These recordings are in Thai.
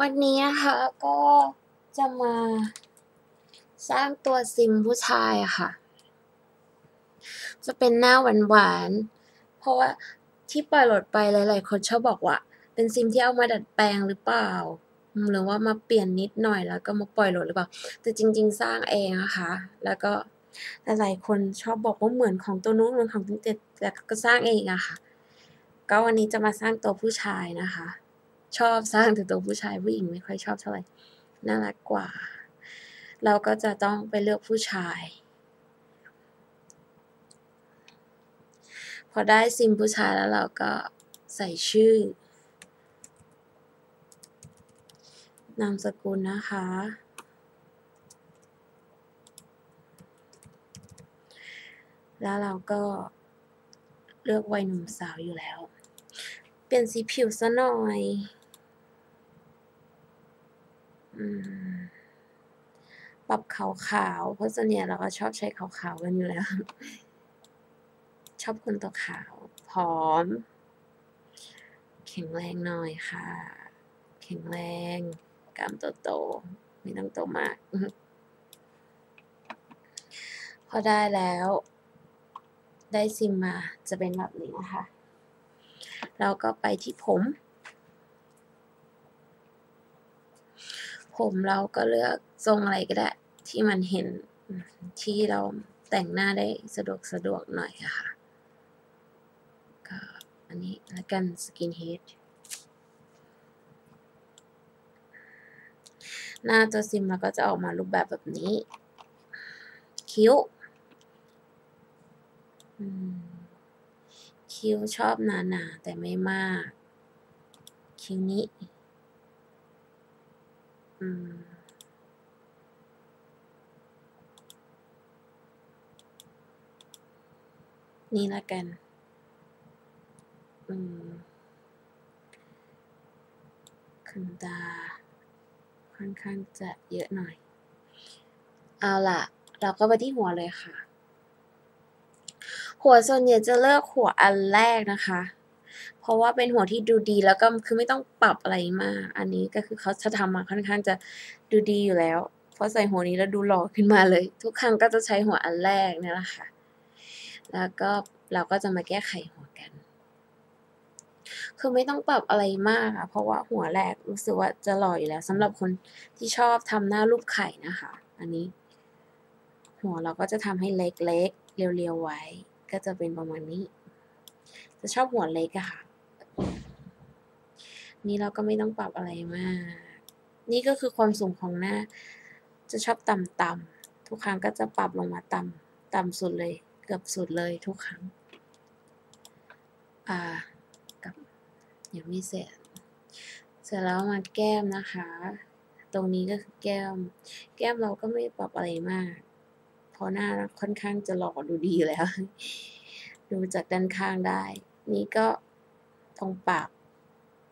วันนี้นะคะก็จะมาสร้างตัวซิมผู้ชายค่ะ จะเป็นหน้าหวานๆ เพราะว่าที่ปล่อยโหลดไปหลายๆคนชอบบอกว่า เป็นซิมที่เอามาดัดแปลงหรือเปล่า หรือว่ามาเปลี่ยนนิดหน่อยแล้วก็มาปล่อยโหลดหรือเปล่า แต่จริง ๆ สร้างเองนะคะ แล้วก็หลายๆคนชอบบอกว่าเหมือนของตัวนู้นเหมือนของตัวนี้แต่ก็สร้างเองอะค่ะ ก็วันนี้จะมาสร้างตัวผู้ชายนะคะ ชอบสร้างแต่ตัวผู้ชายผู้หญิงไม่ค่อยชอบเท่าไหร่น่ารักกว่า เราก็จะต้องไปเลือกผู้ชาย พอได้ซิมผู้ชายแล้วเราก็ใส่ชื่อนามสกุลนะคะ แล้วเราก็เลือกวัยหนุ่มสาวอยู่แล้ว เปลี่ยนสีผิวซะหน่อย ปรับขาวๆ เพราะส่วนใหญ่เราก็ชอบใช้ขาวๆกันอยู่แล้ว ชอบคนตัวขาวผอม แข็งแรงหน่อยค่ะ แข็งแรงกล้ามโตๆไม่ต้องโตมาก พอได้แล้ว ได้ซิมมาจะเป็นแบบนี้นะคะ เราก็ไปที่ผม ผมเราก็เลือกทรงอะไรก็ได้ ที่มันเห็นที่เราแต่งหน้าได้สะดวกสะดวกหน่อยอะค่ะก็อันนี้แล้วกันสกินเฮดหน้าตัวซิมเราก็จะออกมารูปแบบแบบนี้ คิ้วคิ้วชอบหนาๆแต่ไม่มาก คิ้วนี้ อืมนี่ละกัน อืมขนตา ค่อนข้างจะเยอะหน่อย เอาล่ะ เราก็ไปที่หัวเลยค่ะ หัวส่วนใหญ่จะเลือกหัวอันแรกนะคะ เพราะว่าเป็นหัวที่ดูดีแล้วก็คือไม่ต้องปรับอะไรมาก อันนี้ก็คือเขาจะทำมาค่อนข้างจะดูดีอยู่แล้วเพราะใส่หัวนี้แล้วดูหล่อขึ้นมาเลย ทุกครั้งก็จะใช้หัวอันแรกนี่แหละค่ะ แล้วก็เราก็จะมาแก้ไขหัวกัน คือไม่ต้องปรับอะไรมากอะเพราะว่าหัวแรกรู้สึกว่าจะหล่ออยู่แล้วสำหรับคนที่ชอบทำหน้ารูปไข่นะคะ อันนี้ หัวเราก็จะทำให้เล็กๆเรียวๆไว้ ก็จะเป็นประมาณนี้ จะชอบหัวเล็กอะค่ะ นี่เราก็ไม่ต้องปรับอะไรมาก นี่ก็คือความสูงของหน้า จะชอบต่ำๆทุกครั้งก็จะปรับลงมาต่ำต่ำสุดเลย เกือบสุดเลยทุกครั้ง อ่า กับยังไม่เสร็จ เสร็จแล้วมาแก้มนะคะ ตรงนี้ก็คือแก้ม แก้มเราก็ไม่ปรับอะไรมากเพราะหน้าค่อนข้างจะหล่อดูดีแล้ว ดูจากด้านข้างได้ นี่ก็ตรงปาก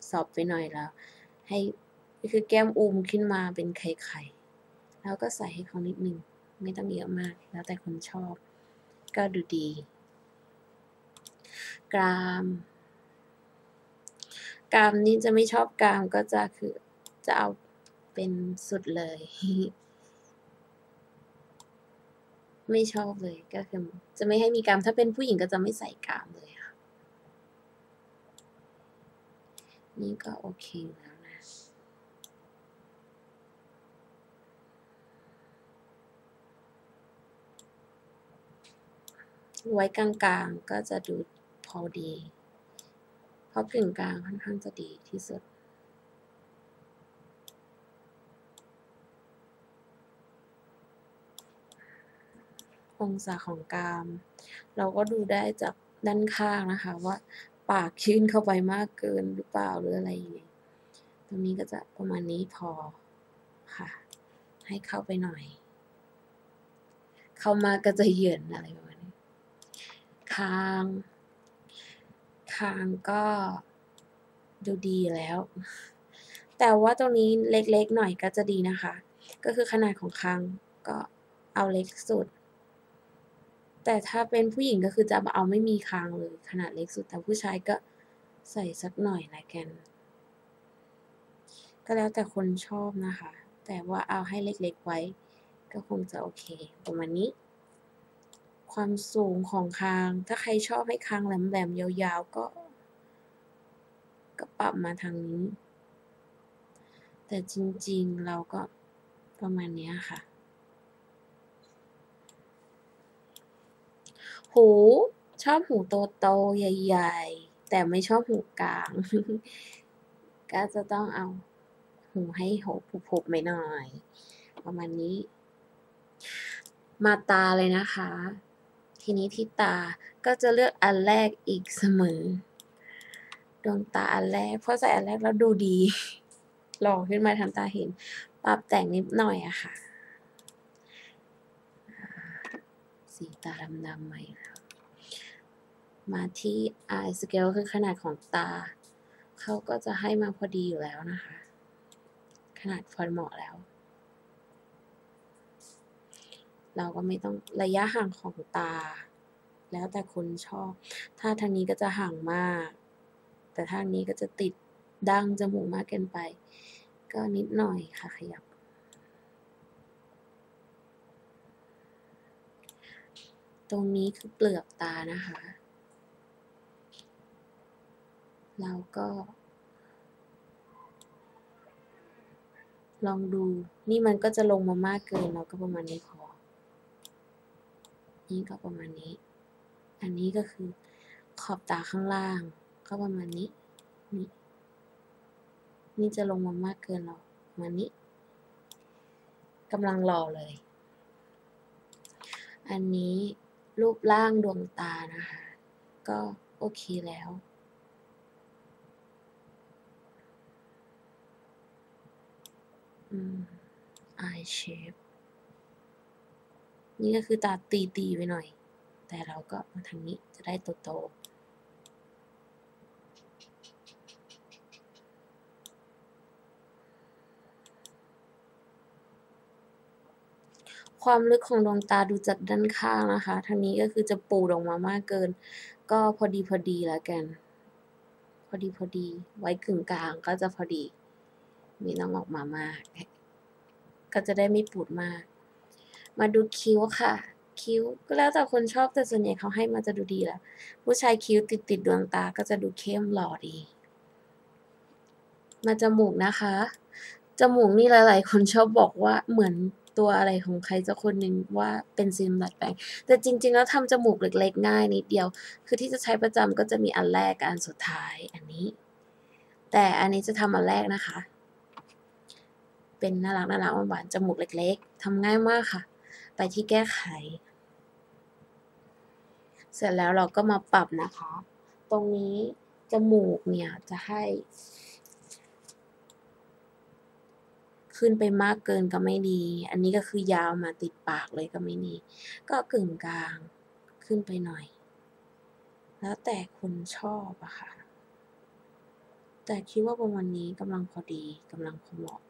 สอบไปหน่อยแล้ว ให้คือแก้มอูมขึ้นมาเป็นไข่ๆแล้วก็ใส่ให้เขานิดนึง ไม่ต้องเยอะมาก แล้วแต่คนชอบ ก็ดูดี กราม กรามนี้จะไม่ชอบกรามก็จะคือจะเอาเป็นสุดเลย ไม่ชอบเลยก็คือจะไม่ให้มีกรามถ้าเป็นผู้หญิงก็จะไม่ใส่กรามเลยค่ะ นี่ก็โอเคแล้วนะ ไว้กลางๆก็จะดูพอดี เพราะกึ่งกลางค่อนข้างจะดีที่สุดองศาของกราม เราก็ดูได้จากด้านข้างนะคะว่า ปากยื่นเข้าไปมากเกินหรือเปล่าหรืออะไรอย่างเงี้ยตรงนี้ก็จะประมาณนี้พอค่ะ ให้เข้าไปหน่อย เข้ามาก็จะเหยื่อนอะไรประมาณนี้คางคางก็ดูดีแล้ว แต่ว่าตรงนี้เล็กๆหน่อยก็จะดีนะคะ ก็คือขนาดของคางก็เอาเล็กสุด แต่ถ้าเป็นผู้หญิงก็คือจะเอาไม่มีคางเลยขนาดเล็กสุดแต่ผู้ชายก็ใส่สักหน่อยละกัน ก็แล้วแต่คนชอบนะคะ แต่ว่าเอาให้เล็กๆไว้ ก็คงจะโอเคประมาณนี้ ความสูงของคาง ถ้าใครชอบให้คางแหลมๆยาวๆก็ก็ปรับมาทางนี้ แต่จริงๆเราก็ประมาณนี้ค่ะ หู ชอบหูโตๆใหญ่ ๆ แต่ไม่ชอบหูกลาง ก็จะต้องเอาหูให้โหพุบๆหน่อย ประมาณนี้ มาตาเลยนะคะ ทีนี้ที่ตาก็จะเลือกอันแรกอีกเสมอ ดวงตาอันแรก เพราะใส่อันแรกแล้วดูดีหล่อขึ้นมาทันตาเห็น ปรับแต่งนิดหน่อยอะค่ะ สีตาดำๆมาอีกแล้วมาที่ eye scale คือขนาดของตา เขาก็จะให้มาพอดีอยู่แล้วนะคะ ขนาดพอเหมาะแล้ว เราก็ไม่ต้องระยะห่างของตา แล้วแต่คนชอบ ถ้าทางนี้ก็จะห่างมาก แต่ทางนี้ก็จะติดดั้งจมูกมากเกินไป ก็นิดหน่อยค่ะขยับ ตรงนี้คือเปลือกตานะคะ เราก็ ลองดู นี่มันก็จะลงมามากเกิน เราก็ประมาณนี้พอ นี่ก็ประมาณนี้ อันนี้ก็คือขอบตาข้างล่าง ก็ประมาณนี้ นี่ นี่จะลงมามากเกินเราประมาณนี้กำลังรอเลย อันนี้ รูปร่างดวงตานะคะ ก็โอเคแล้ว อืม eye shape นี่ก็คือตาตีๆไปหน่อย แต่เราก็มาทางนี้จะได้โตๆ ความลึกของดวงตาดูจากด้านข้างนะคะทางนี้ก็คือจะปูดออกมามากเกิน ก็พอดีพอดีแล้วกัน พอดีพอดี ไว้กึ่งกลางก็จะพอดี มีต้องออกมามาก ก็จะได้ไม่ปูดมาก มาดูคิ้วค่ะ คิ้วก็แล้วแต่คนชอบแต่ส่วนใหญ่เขาให้มาจะดูดีแหละผู้ชายคิ้วติดติดดวงตาก็จะดูเข้มหล่อดี มาจมูกนะคะจมูกนี่หลาย ๆ คนชอบบอกว่าเหมือน ตัวอะไรของใครสักคนหนึ่งว่าเป็นซิมดัดแปลง แต่จริง ๆ แล้วทำจมูกเล็กๆ ง่ายนิดเดียว คือที่จะใช้ประจำก็จะมีอันแรกกับอันสุดท้ายอันนี้ แต่อันนี้จะทำอันแรกนะคะ เป็นน่ารักน่ารักหวานๆจมูกเล็ก ๆทำง่ายมากค่ะ ไปที่แก้ไข เสร็จแล้วเราก็มาปรับนะคะ ตรงนี้จมูกเนี่ยจะให้ ขึ้นไปมากเกินก็ไม่ดี อันนี้ก็คือยาวมาติดปากเลยก็ไม่ดี ก็กึ่งกลางขึ้นไปหน่อย แล้วแต่คนชอบอะค่ะ แต่คิดว่าประมาณนี้กำลังพอดีกำลังพอเหมาะ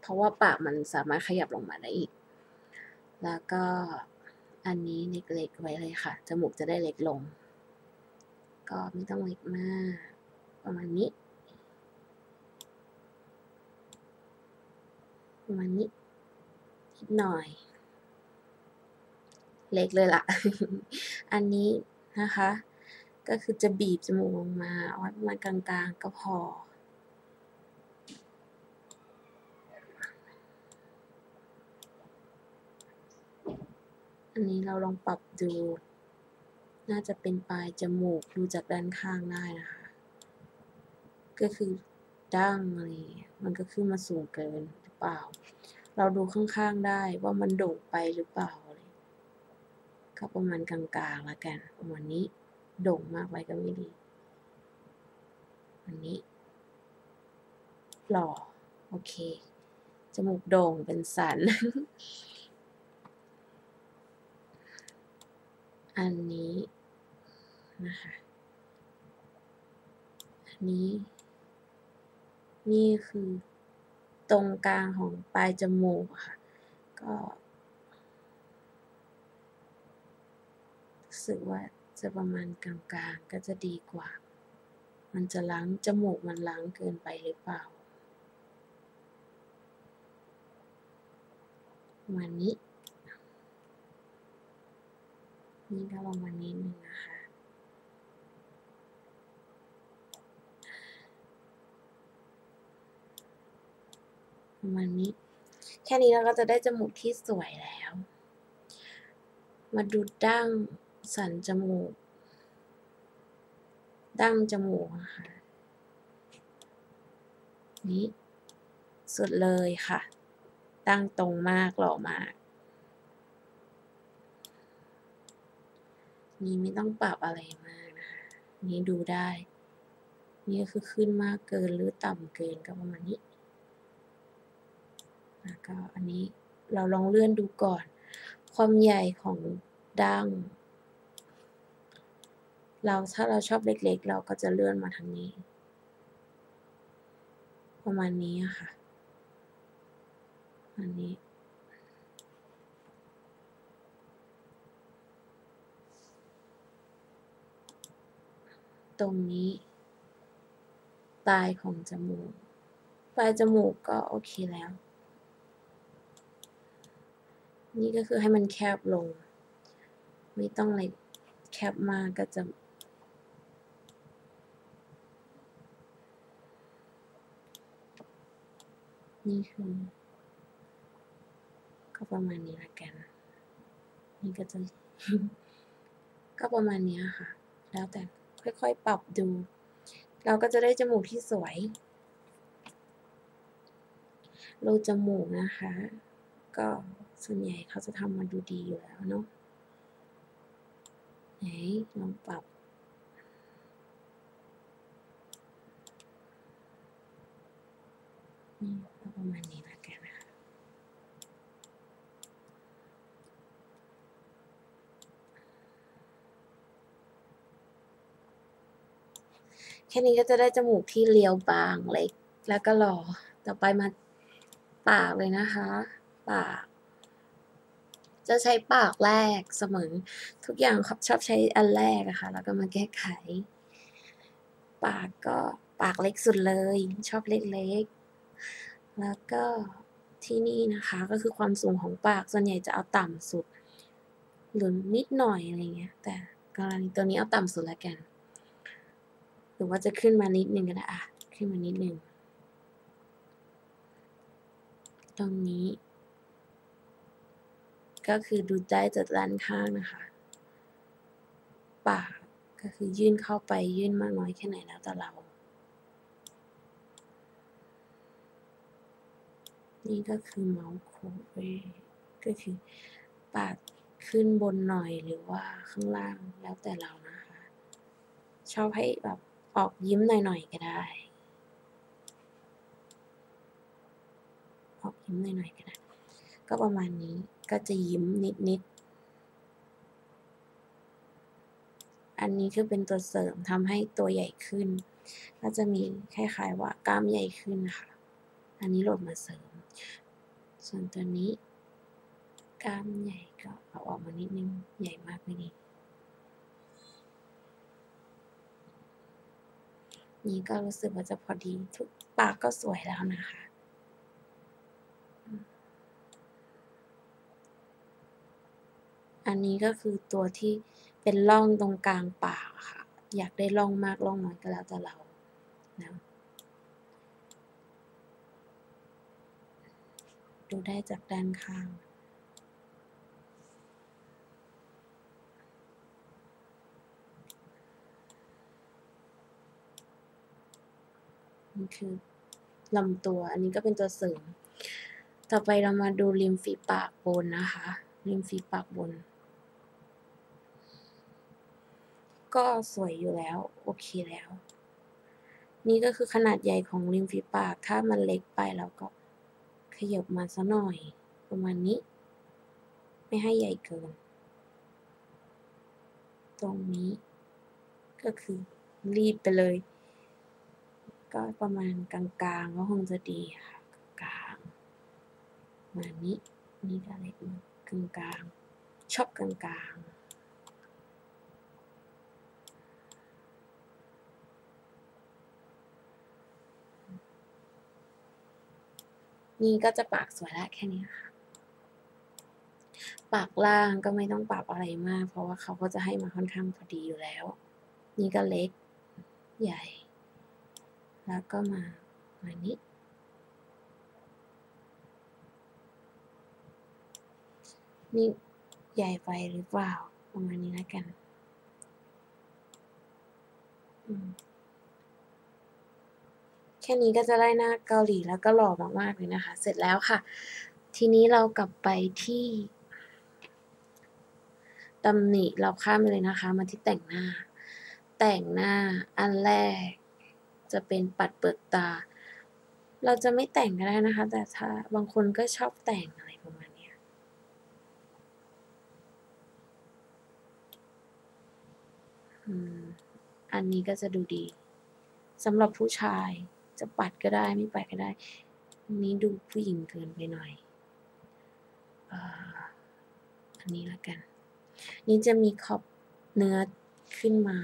เพราะว่าปากมันสามารถขยับลงมาได้อีก แล้วก็อันนี้เล็กๆไว้เลยค่ะ จมูกจะได้เล็กลง ก็ไม่ต้องเล็กมาก ประมาณนี้ ประมาณนี้นิดหน่อย เล็กเลยล่ะ อันนี้นะคะ ก็คือจะบีบจมูกลงมาเอาไว้ประมาณกลางๆก็พออันนี้เราลองปรับดู น่าจะเป็นปลายจมูกดูจากด้านข้างได้นะคะ ก็คือดั้งอะไรมันก็ขึ้นมาสูงเกิน เปล่า เราดูข้างๆได้ว่ามันโด่งไปหรือเปล่าก็ประมาณกลางๆแล้วกัน ประมาณนี้ โด่งมากไปก็ไม่ดี อันนี้หล่อ โอเค จมูกโด่งเป็นสัน อันนี้นะคะ อันนี้ นี่คือ ตรงกลางของปลายจมูกค่ะ ก็รู้สึกว่าจะประมาณกลางๆก็จะดีกว่า มันจะล้างจมูกมันล้างเกินไปหรือเปล่าประมาณนี้ นี่ก็ประมาณนี้หนึ่งนะคะ ประมาณนี้ แค่นี้เราก็จะได้จมูกที่สวยแล้ว มาดูดั้งสันจมูก ดั้งจมูกนะคะนี้สุดเลยค่ะดั้งตรงมากหล่อมากนี่ไม่ต้องปรับอะไรมากนะคะนี่ดูได้ นี่ก็คือขึ้นมากเกินหรือต่ำเกินก็ประมาณนี้ แล้วก็อันนี้เราลองเลื่อนดูก่อน ความใหญ่ของดั้ง เราถ้าเราชอบเล็กๆ เราก็จะเลื่อนมาทางนี้ ประมาณนี้ค่ะ อันนี้ตรงนี้ปลายของจมูก ปลายจมูกก็โอเคแล้ว นี่ก็คือให้มันแคบลง ไม่ต้องเลยแคบมากก็จะนี่คือก็ประมาณนี้ละกัน นี่ก็จะ ก็ประมาณนี้ค่ะ แล้วแต่ค่อยๆ ปรับดู เราก็จะได้จมูกที่สวยรูจมูกนะคะ ก็ ส่วนใหญ่เขาจะทำมาดูดีอยู่แล้วเนาะไหนลองปรับ นี่ก็ประมาณนี้ละกันนะคะแค่นี้ก็จะได้จมูกที่เรียวบางเล็ก แล้วก็หล่อ ต่อไปมาปากเลยนะคะ ปาก จะใช้ปากแรกเสมอ ทุกอย่างชอบใช้อันแรกอะค่ะแล้วก็มาแก้ไข ปากก็ปากเล็กสุดเลย ชอบเล็กๆ แล้วก็ที่นี่นะคะก็คือความสูงของปากส่วนใหญ่จะเอาต่ำสุด หรือนิดหน่อยอะไรเงี้ย แต่กรณีตัวนี้เอาต่ำสุดแล้วกัน หรือว่าจะขึ้นมานิดนึงก็ได้อะขึ้นมานิดนึงตรงนี้ ก็คือดูได้จากด้านข้างนะคะ ปากก็คือยื่นเข้าไปยื่นมากน้อยแค่ไหนแล้วแต่เรา นี่ก็คือเมาส์โคเวก็คือ ปากขึ้นบนหน่อยหรือว่าข้างล่างแล้วแต่เรานะคะ ชอบให้แบบออกยิ้มหน่อยๆก็ได้ ออกยิ้มหน่อยๆก็ได้ ก็ประมาณนี้ ก็จะยิ้มนิดๆ อันนี้คือเป็นตัวเสริมทำให้ตัวใหญ่ขึ้น ก็จะมีคล้ายๆว่ากล้ามใหญ่ขึ้นนะคะอันนี้โหลดมาเสริม ส่วนตัวนี้ กล้ามใหญ่ก็เอาออกมานิดนึง ใหญ่มากไม่ดีนี่ก็รู้สึกว่าจะพอดีทุกปากก็สวยแล้วนะคะ อันนี้ก็คือตัวที่เป็นร่องตรงกลางปากค่ะ อยากได้ร่องมากร่องน้อยก็แล้วแต่เรานะดูได้จากด้านข้างนี่คือลำตัวอันนี้ก็เป็นตัวเสริม ต่อไปเรามาดูริมฝีปากบนนะคะ ริมฝีปากบน ก็สวยอยู่แล้ว โอเคแล้ว นี่ก็คือขนาดใหญ่ของริมฝีปาก ถ้ามันเล็กไปเราก็ขยับมาสัหน่อย ประมาณนี้ ไม่ให้ใหญ่เกิน ตรงนี้ ก็คือรีบไปเลย ก็ประมาณกลางๆก็คงจะดีค่ะกลางมานี้นี่ก็เล็กกลางๆชอบกลางๆ นี่ก็จะปากสวยแล้วแค่นี้ค่ะ ปากล่างก็ไม่ต้องปรับอะไรมาก เพราะว่าเขาก็จะให้มาค่อนข้างพอดีอยู่แล้ว นี่ก็เล็กใหญ่ แล้วก็มามานี้นี่ใหญ่ไปหรือเปล่าประมาณนี้แล้วกัน อืม ค่นี้ก็จะได้หน้าเกาหลีแล้วก็หล่อมากๆเลยนะคะ เสร็จแล้วค่ะ ทีนี้เรากลับไปที่ตำหนิเราข้ามไปเลยนะคะ มาที่แต่งหน้า แต่งหน้าอันแรก จะเป็นปัดเปิดตา เราจะไม่แต่งก็ได้นะคะ แต่ถ้าบางคนก็ชอบแต่งอะไรประมาณนี้อันนี้ก็จะดูดีสำหรับผู้ชาย จะปัดก็ได้ไม่ปัดก็ได้อันนี้ดูผู้หญิงเกินไปหน่อยอาอันนี้ละกัน นี่จะมีขอบเนื้อขึ้นมา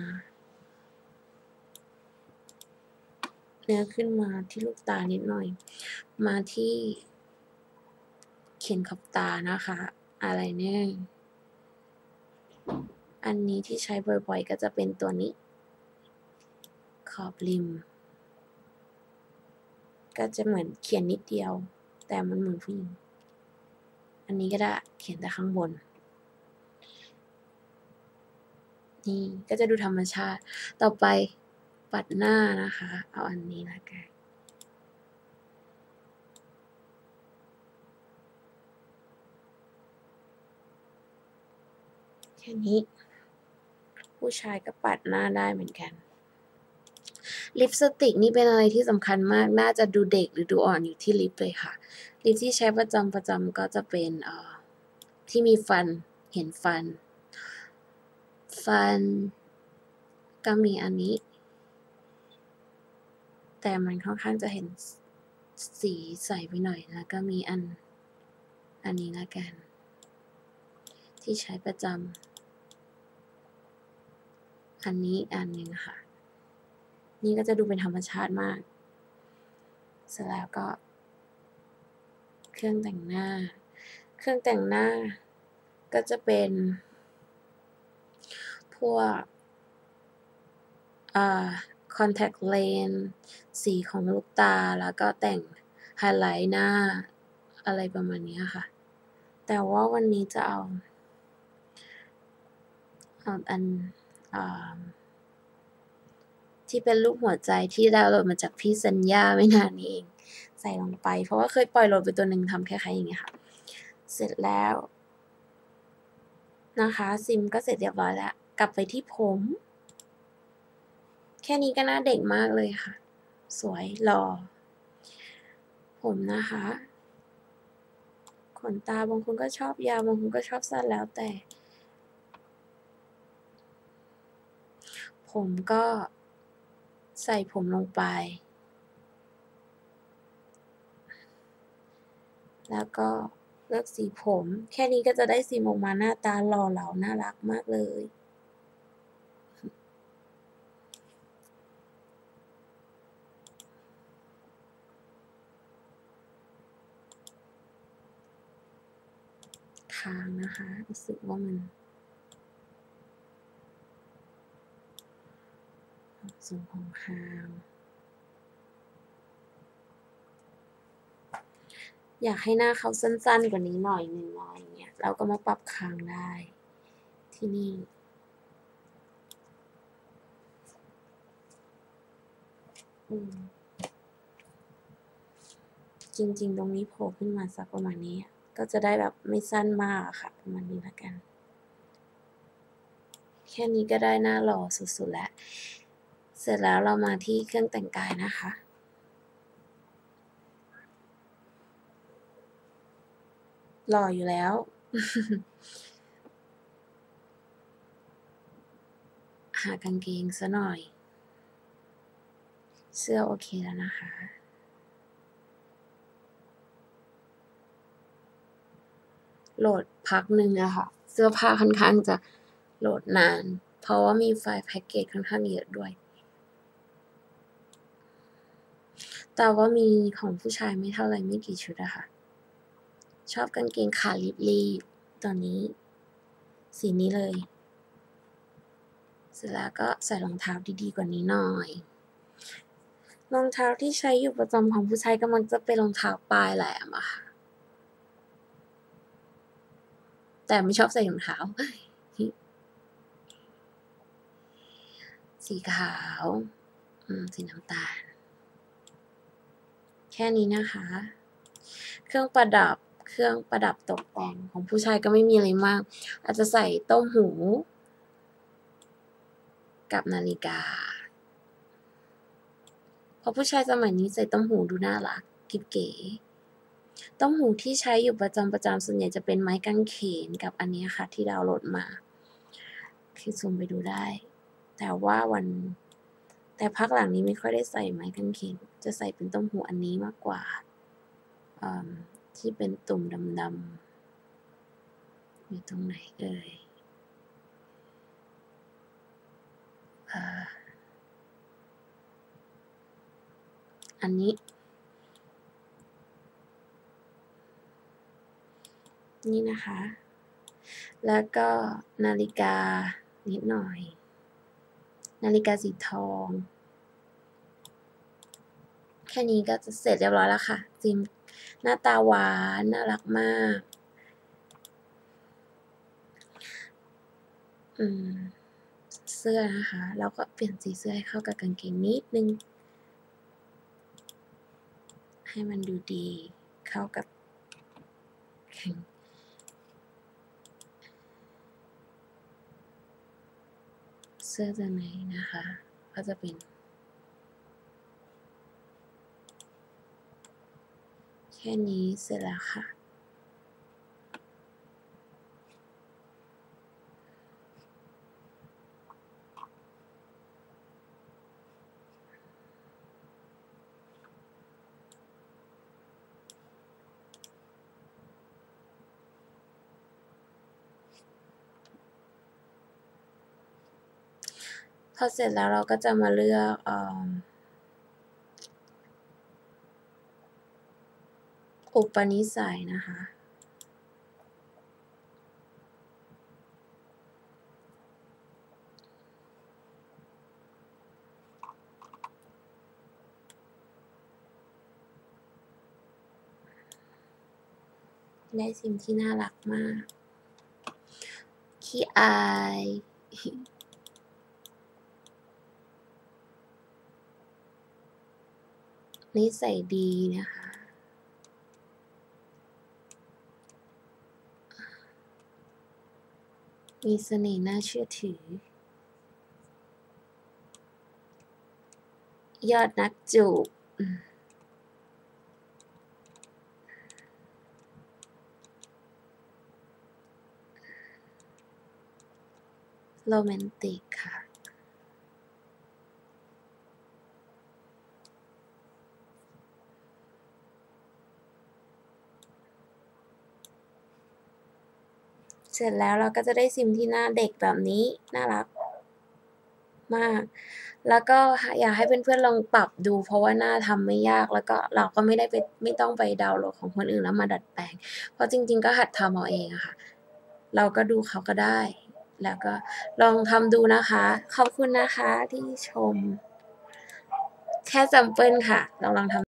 เนื้อขึ้นมาที่ลูกตานิดหน่อย มาที่เขียนขอบตานะคะ อะไรเนี่ยอันนี้ที่ใช้บ่อยๆ ก็จะเป็นตัวนี้ ขอบริม ก็จะเหมือนเขียนนิดเดียว แต่มันเหมือนผู้หญิง อันนี้ก็ได้เขียนแต่ข้างบน นี่ก็จะดูธรรมชาติ ต่อไปปัดหน้านะคะ เอาอันนี้ละกันแค่นี้ ผู้ชายก็ปัดหน้าได้เหมือนกัน ลิปสติกนี่เป็นอะไรที่สำคัญมาก น่าจะดูเด็กหรือดูอ่อนอยู่ที่ลิปเลยค่ะ ลิปที่ใช้ประจำประจำก็จะเป็นเอ่อที่มีฟัน เห็นฟัน ฟัน ก็มีอันนี้ แต่มันค่อนข้างจะเห็นสีใสไปหน่อย แล้วก็มีอัน อันนี้ละกัน ที่ใช้ประจำอันนี้อันหนึ่งค่ะ นี่ก็จะดูเป็นธรรมชาติมาก เสร็จแล้วก็ เครื่องแต่งหน้า เครื่องแต่งหน้าก็จะเป็นพวกอ่า contact lens สีของลูกตาแล้วก็แต่งไฮไลท์หน้าอะไรประมาณนี้ค่ะ แต่ว่าวันนี้จะเอา เอาอันอ่า ที่เป็นรูปหัวใจที่ดาวน์โหลดมาจากพี่สัญญาไม่นานนี้เอง ใส่ลงไป เพราะว่าเคยปล่อยโหลดไปตัวหนึ่งทำคล้ายๆอย่างเงี้ยค่ะ เสร็จแล้วนะคะ ซิมก็เสร็จเรียบร้อยแล้ว กลับไปที่ผม แค่นี้ก็น่าเด็กมากเลยค่ะ สวยหล่อผมนะคะ ขนตาบางคนก็ชอบยาวบางคนก็ชอบสั้นแล้วแต่ ผมก็ ใส่ผมลงไป แล้วก็เลือกสีผม แค่นี้ก็จะได้ซิมออกมาหน้าตาหล่อเหลาน่ารักมากเลยคางนะคะรู้สึกว่ามัน ทรงของคางอยากให้หน้าเขาสั้นๆกว่านี้หน่อยหนึ่งอะไรอยเงี้ยเราก็มาปรับคางได้ ที่นี่จริงๆ ตรงนี้โผล่ขึ้นมาสักประมาณนี้ ก็จะได้แบบไม่สั้นมากค่ะ ประมาณนี้ล้วกัน แค่นี้ก็ได้หน้าหล่อสุดๆแล้ว เสร็จแล้วเรามาที่เครื่องแต่งกายนะคะ หล่ออยู่แล้ว หากางเกงสักหน่อย เสื้อโอเคแล้วนะคะโหลดพักหนึ่งอะค่ะ เสื้อผ้าค่อนข้างจะโหลดนาน เพราะว่ามีไฟล์แพ็กเกจค่อนข้างเยอะด้วย แต่ว่ามีของผู้ชายไม่เท่าไรไม่กี่ชุดอะค่ะ ชอบกางเกงขารีบๆตอนนี้ สีนี้เลย เสร็จแล้วก็ใส่รองเท้าดีๆกว่านี้หน่อย รองเท้าที่ใช้อยู่ประจำของผู้ชายก็มันจะเป็นรองเท้าปลายแหลมอะค่ะ แต่ไม่ชอบใส่รองเท้า สีขาว อืม สีน้ำตาล แค่นี้นะคะ เครื่องประดับเครื่องประดับตกแต่งของผู้ชายก็ไม่มีอะไรมาก อาจจะใส่ต้มหู กับนาฬิกา เพราะผู้ชายสมัยนี้ใส่ต้มหูดูน่ารักกิ๊บเก๋ต้มหูที่ใช้อยู่ประจำประจำส่วนใหญ่จะเป็นไม้กางเขนกับอันนี้ค่ะ ที่ดาวน์โหลดมาคือซูมไปดูได้ แต่ว่าวัน แต่พักหลังนี้ไม่ค่อยได้ใส่ไม้กางเขน จะใส่เป็นต้มหูอันนี้มากกว่าที่เป็นตุ่มดำๆอยู่ตรงไหนเอ่ยอันนี้ นี่นะคะ แล้วก็นาฬิกานิดหน่อย นาฬิกาสีทอง แค่นี้ก็จะเสร็จเรียบร้อยแล้วค่ะจิมหน้าตาหวานน่ารักมากอืมเสื้อนะคะ เราก็เปลี่ยนสีเสื้อให้เข้ากับกางเกงนิดนึง ให้มันดูดีเข้ากับเสื้อตัวไหนนะคะ ก็จะเป็น แค่นี้เสร็จแล้วค่ะ พอเสร็จแล้วเราก็จะมาเลือกอ อุปนิสัยนะคะได้สิ่งที่น่ารักมาก ขี้อาย นิสัยดีนะคะ มีเสน่ห์น่าเชื่อถือ ยอดนักจูบโรแมนติกค่ะ ร็จแล้วเราก็จะได้ซิมที่หน้าเด็กแบบนี้น่ารักมาก แล้วก็อยากให้เพื่อนๆลองปรับดู เพราะว่าหน้าทำไม่ยากแล้วก็เราก็ไม่ได้ไปไม่ต้องไปดาวน์โหลดของคนอื่นแล้วมาดัดแปลง เพราะจริง ๆ ก็หัดทำเอาเองอะค่ะ เราก็ดูเขาก็ได้ แล้วก็ลองทำดูนะคะ ขอบคุณนะคะที่ชม แค่แซมเปิลค่ะลองลองทำ